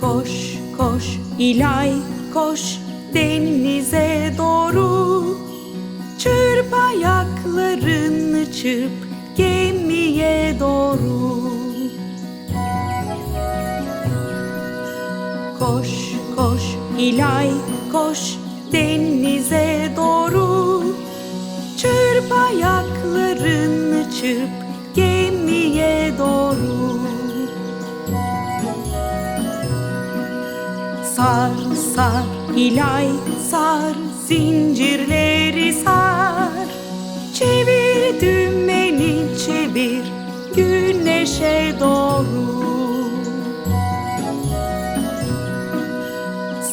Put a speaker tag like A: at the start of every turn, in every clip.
A: Koş koş İlay koş denize doğru. Çırp ayaklarını çırp gemiye doğru. Koş koş İlay koş denize doğru. Çırp ayaklarını çırp Sar sar İlay sar zincirleri sar. Çevir dümeni çevir güneşe doğru.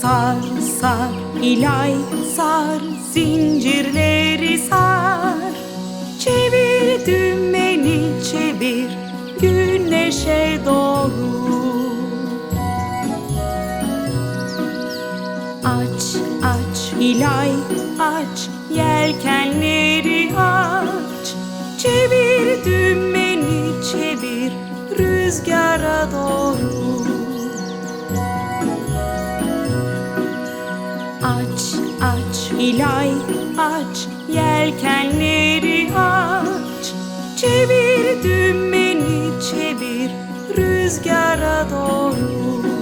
A: Sar sar İlay sar zincirleri sar. Çevir dümeni çevir güneşe doğru Aç aç İlay aç yelkenleri aç. Çevir dümeni çevir rüzgara doğru. Aç aç İlay aç yelkenleri aç. Çevir dümeni çevir rüzgara doğru